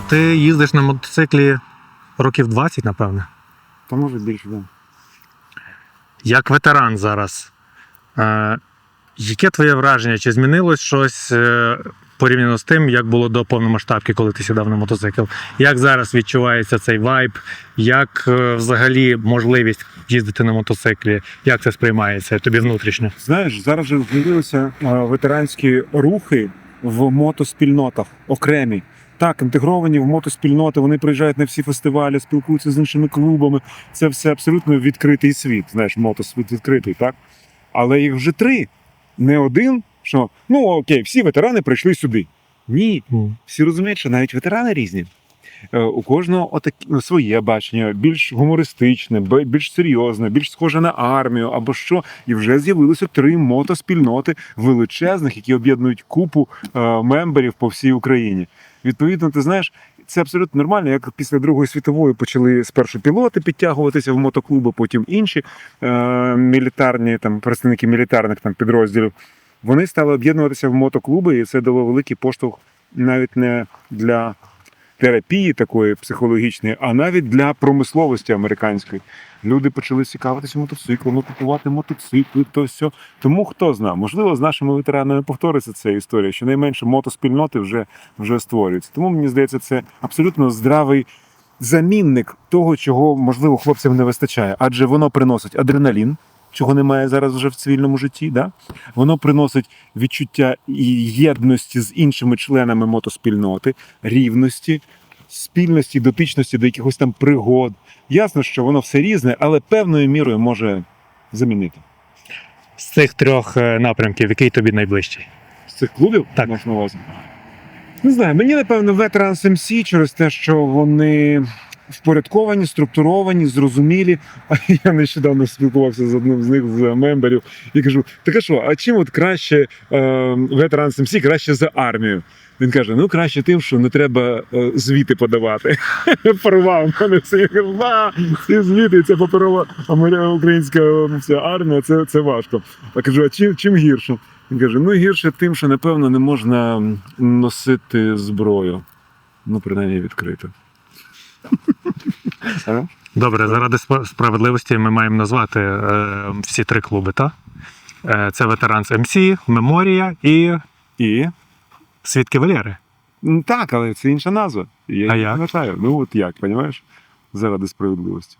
ти їздиш на мотоциклі років 20, напевне. Та може більше, да. Як ветеран зараз. Е, яке твоє враження? Чи змінилось щось е, порівняно з тим, як було до повномасштабки, коли ти сідав на мотоцикл? Як зараз відчувається цей вайб? Як е, взагалі можливість їздити на мотоциклі? Як це сприймається тобі внутрішньо? Знаєш, зараз же з'явилися е, ветеранські рухи в мотоспільнотах окремі. Так, інтегровані в мотоспільноти, вони приїжджають на всі фестивалі, спілкуються з іншими клубами. Це все абсолютно відкритий світ. Знаєш, мотосвіт відкритий, так? Але їх вже три. Не один, що ну окей, всі ветерани прийшли сюди. Ні, всі розуміють, що навіть ветерани різні. Е, У кожного отак, ну, своє бачення, більш гумористичне, більш серйозне, більш схоже на армію або що. І вже з'явилося три мотоспільноти величезних, які об'єднують купу е, мемберів по всій Україні. Відповідно, ти знаєш, це абсолютно нормально. Як після Другої світової почали спершу пілоти підтягуватися в мотоклуби, потім інші е, мілітарні там представники мілітарних там підрозділів. Вони стали об'єднуватися в мотоклуби, і це дало великий поштовх навіть не для терапії такої психологічної, а навіть для промисловості американської. Люди почали цікавитися мотоциклами, купувати мотоцикли, то все. Тому хто знає, можливо, з нашими ветеранами повториться ця історія. Щонайменше мотоспільноти вже, вже створюються. Тому мені здається, це абсолютно здравий замінник того, чого можливо хлопцям не вистачає, адже воно приносить адреналін. Чого немає зараз вже в цивільному житті, да? воно приносить відчуття єдності з іншими членами мотоспільноти, рівності, спільності, дотичності до якихось там пригод. Ясно, що воно все різне, але певною мірою може замінити. З цих трьох е, напрямків, який тобі найближчий? З цих клубів Так. маєш на увазі? Не знаю, мені напевно Veterans MC через те, що вони впорядковані, структуровані, зрозумілі. А я нещодавно спілкувався з одним з них з мемберів і кажу: так а що, а чим от краще е, Veterans MC краще за армію? Він каже: ну краще тим, що не треба е, звіти подавати. Порвав мене кажу, «Ва, ці звіти, це паперова українська е, ця армія, це, це важко. Я кажу, а чим, чим гірше? Він каже: ну гірше тим, що напевно не можна носити зброю. Ну, принаймні відкрито. Добре, заради справедливості ми маємо назвати е, всі три клуби, так? Е, це Ветеранс МС, Меморія і І Свідки Валєри. ну, так, але це інша назва. Я А як? пам'ятаю. Ну от як, розумієш? Заради справедливості.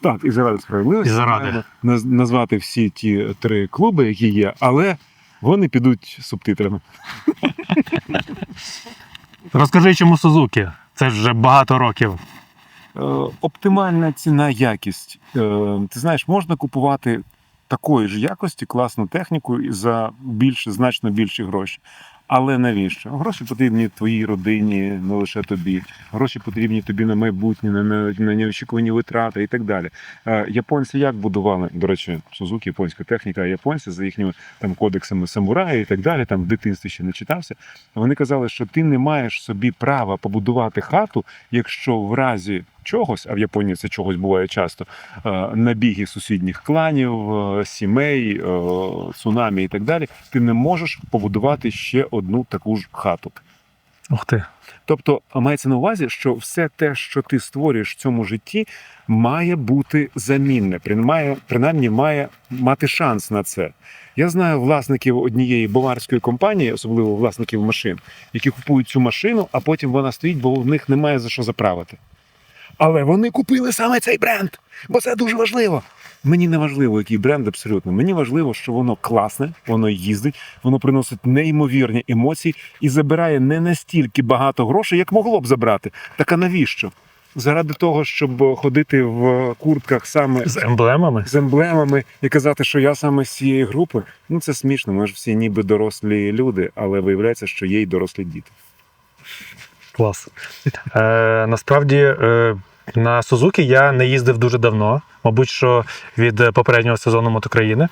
Так, і заради справедливості І заради. наз- назвати всі ті три клуби, які є, але вони підуть субтитрами. Розкажи, чому Сузуки? Це вже багато років. Е, оптимальна ціна якість. Е, ти знаєш, можна купувати такої ж якості класну техніку і за більше, значно більші гроші. Але навіщо? Гроші потрібні твоїй родині, не лише тобі. Гроші потрібні тобі на майбутнє, на, на, неочікувані витрати і так далі. Е, японці як будували, до речі, Сузуки, японська техніка, а японці за їхніми там кодексами самураї і так далі, там в дитинстві ще не читався. Вони казали, що ти не маєш собі права побудувати хату, якщо в разі чогось, а в Японії це чогось буває часто, е, набіги сусідніх кланів, е, сімей, е, цунамі і так далі, ти не можеш побудувати ще одну таку ж хату. Ух ти. Тобто мається на увазі, що все те, що ти створюєш в цьому житті, має бути замінне, Принаймні- принаймні має мати шанс на це. Я знаю власників однієї баварської компанії, особливо власників машин, які купують цю машину, а потім вона стоїть, бо в них немає за що заправити. Але вони купили саме цей бренд, бо це дуже важливо. Мені не важливо, який бренд абсолютно. Мені важливо, що воно класне, воно їздить, воно приносить неймовірні емоції і забирає не настільки багато грошей, як могло б забрати. Так а навіщо? Заради того, щоб ходити в куртках саме З емблемами? з емблемами і казати, що я саме з цієї групи. Ну це смішно. Ми ж всі ніби дорослі люди, але виявляється, що є й дорослі діти. Клас. Е, насправді е, на Сузуки я не їздив дуже давно, мабуть, що від попереднього сезону Мотокраїни.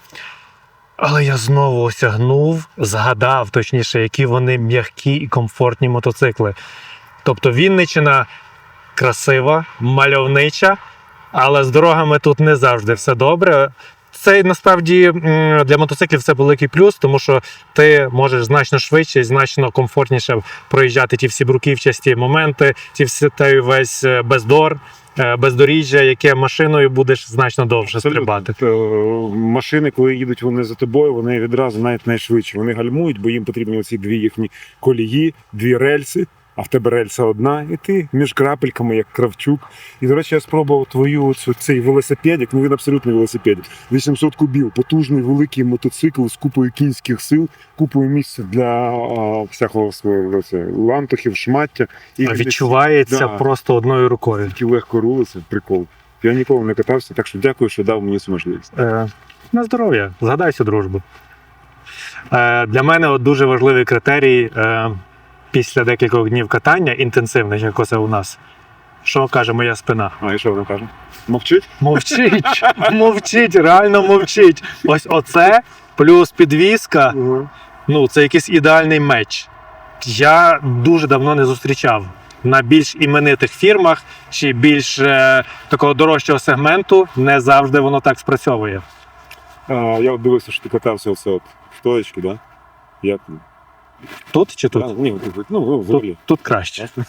Але я знову осягнув, згадав точніше, які вони м'які і комфортні мотоцикли. Тобто Вінниччина красива, мальовнича, але з дорогами тут не завжди все добре. Це насправді для мотоциклів це великий плюс, тому що ти можеш значно швидше і значно комфортніше проїжджати ті всі бруківчасті моменти, ті всі той весь е, бездор, е, бездоріжжя, яке машиною будеш значно довше стрибати. Е, Машини, коли їдуть вони за тобою, вони відразу навіть найшвидше. Вони гальмують, бо їм потрібні ці дві їхні колії, дві рельси. А в тебе рельса одна, і ти між крапельками, як кравчук. І, до речі, я спробував твою цю, цей велосипедик, ну він абсолютно велосипедик. 800 кубів, потужний великий мотоцикл з купою кінських сил, купою місця для а, всякого свого лантухів, шмаття. І Відчувається Да. просто одною рукою. Такі легко рулиться, прикол. Я ніколи не катався, так що дякую, що дав мені цю можливість. Е, на здоров'я, згадай цю дружбу. Е, для мене от дуже важливий критерій е, після декількох днів катання, інтенсивних, як оце у нас. Що каже моя спина? А і що вона каже? Мовчить? Мовчить, мовчить, реально мовчить. Ось оце плюс підвіска. Ну, це якийсь ідеальний меч. Я дуже давно не зустрічав на більш іменитих фірмах чи більш е, такого дорожчого сегменту. Не завжди воно так спрацьовує. А, я от дивився, що ти катався оце от в тоєчки, да? Як? Тут чи тут? Ні, ну, взагалі. Тут, тут краще.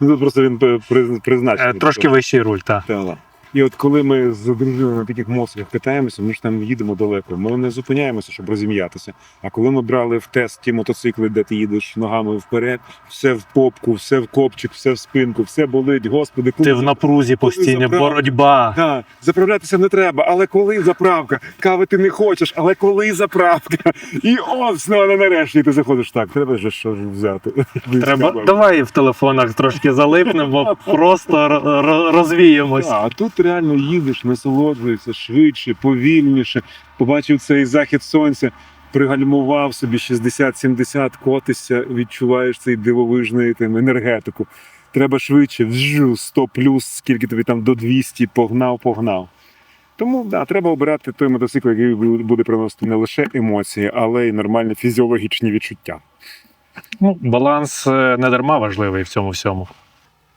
Ну, Тут просто він при- при- призначений. Е, Трошки вищий руль, так. Та. І от коли ми з дружиною на таких моциках катаємося, ми ж там їдемо далеко. Ми не зупиняємося, щоб розім'ятися. А коли ми брали в тест ті мотоцикли, де ти їдеш ногами вперед, все в попку, все в копчик, все в спинку, все болить, господи, коли Ти в напрузі постійно, забрав. боротьба. Да, заправлятися не треба, але коли заправка? Кави ти не хочеш, але коли заправка? І ось ну, ну, нарешті ти заходиш так. Треба ж що взяти. Треба давай в телефонах трошки залипнемо, просто ро- ро- розвіємось. А тут реально їдеш, насолоджуєшся швидше, повільніше. Побачив цей захід сонця, пригальмував собі 60-70, котишся, відчуваєш цей дивовижний там, енергетику. Треба швидше, вжу, 100 плюс, скільки тобі там до 200, погнав, погнав. Тому да, треба обирати той мотоцикл, який буде приносити не лише емоції, але й нормальні фізіологічні відчуття. Ну, баланс е, не дарма важливий в цьому всьому.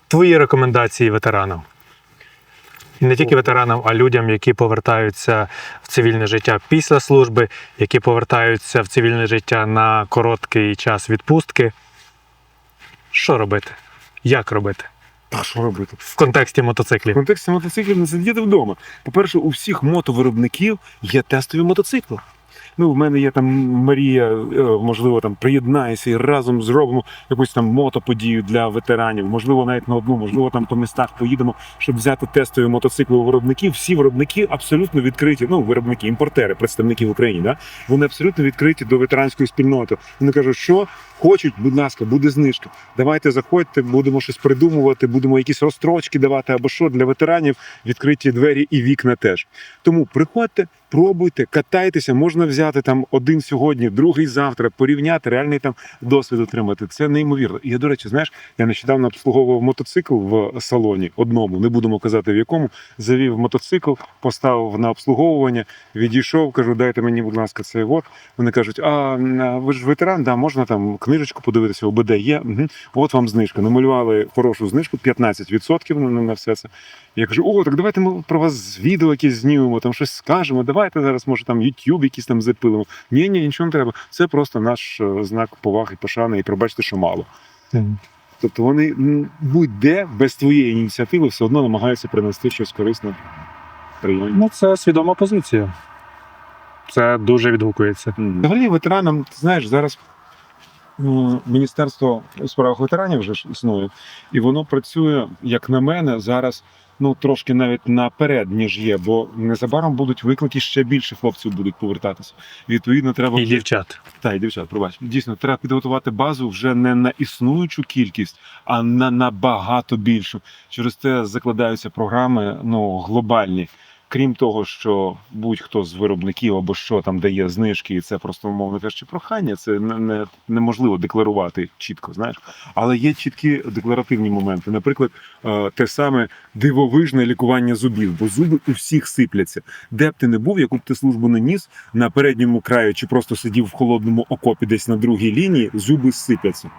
Твої рекомендації ветеранам. І не тільки ветеранам, а людям, які повертаються в цивільне життя після служби, які повертаються в цивільне життя на короткий час відпустки. Що робити? Як робити? Та що робити? В контексті мотоциклів. В контексті мотоциклів не сидіти вдома. По-перше, у всіх мотовиробників є тестові мотоцикли. Ну, в мене є там Марія, е, можливо, там приєднається і разом зробимо якусь там мотоподію для ветеранів. Можливо, навіть на одну, можливо, там по містах поїдемо, щоб взяти тестові мотоцикли у виробників. Всі виробники абсолютно відкриті. Ну, виробники, імпортери, представники в Україні, да? вони абсолютно відкриті до ветеранської спільноти. Вони кажуть, що хочуть, будь ласка, буде знижка. Давайте заходьте, будемо щось придумувати, будемо якісь розстрочки давати або що для ветеранів. Відкриті двері і вікна теж. Тому приходьте, пробуйте, катайтеся, можна взяти там один сьогодні, другий завтра, порівняти, реальний там досвід отримати. Це неймовірно. І я, до речі, знаєш, я нещодавно обслуговував мотоцикл в салоні одному, не будемо казати в якому. Завів мотоцикл, поставив на обслуговування, відійшов, кажу, дайте мені, будь ласка, цей вот. Вони кажуть: а ви ж ветеран, да, можна там книжечку подивитися, ОБД є. Угу. От вам знижка. Намалювали хорошу знижку, 15% на, на все це. Я кажу, о, так давайте ми про вас відео якісь знімемо, там щось скажемо. Давайте зараз, може, там YouTube якийсь там запилимо. Ні, ні, нічого не треба. Це просто наш е, знак поваги, пошани, і пробачте, що мало. Тобто вони будь-де без твоєї ініціативи все одно намагаються принести щось корисне районі. Ну, це свідома позиція. Це дуже відгукується. Взагалі, ветеранам, ти знаєш, зараз Міністерство у справах ветеранів вже ж існує, і воно працює, як на мене, зараз ну трошки навіть наперед, ніж є, бо незабаром будуть виклики, ще більше хлопців будуть повертатися. Відповідно, треба І дівчат. та і дівчат, пробач. Дійсно, треба підготувати базу вже не на існуючу кількість, а на набагато більшу. Через це закладаються програми ну, глобальні. Крім того, що будь-хто з виробників або що там дає знижки, і це просто умовно кажучи, прохання, це не, не, неможливо декларувати чітко, знаєш. Але є чіткі декларативні моменти. Наприклад, е, те саме дивовижне лікування зубів, бо зуби у всіх сипляться. Де б ти не був, яку б ти службу не ніс, на передньому краю чи просто сидів в холодному окопі десь на другій лінії, зуби сипляться.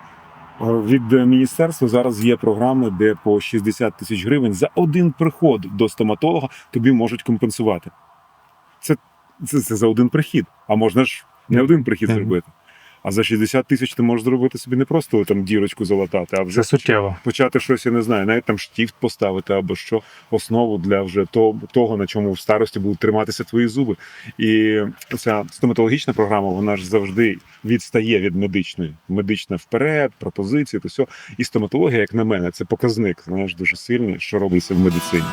Е, Від е, міністерства зараз є програми, де по 60 тисяч гривень за один приход до стоматолога тобі можуть компенсувати. Це це, це за один прихід. А можна ж не один прихід зробити. А за 60 тисяч ти можеш зробити собі не просто там дірочку залатати, а вже Це суттєво. почати щось, я не знаю, навіть там штіфт поставити або що, основу для вже того, того, на чому в старості будуть триматися твої зуби. І ця стоматологічна програма, вона ж завжди відстає від медичної. Медична вперед, пропозиції, то все. І стоматологія, як на мене, це показник, знаєш, дуже сильний, що робиться в медицині.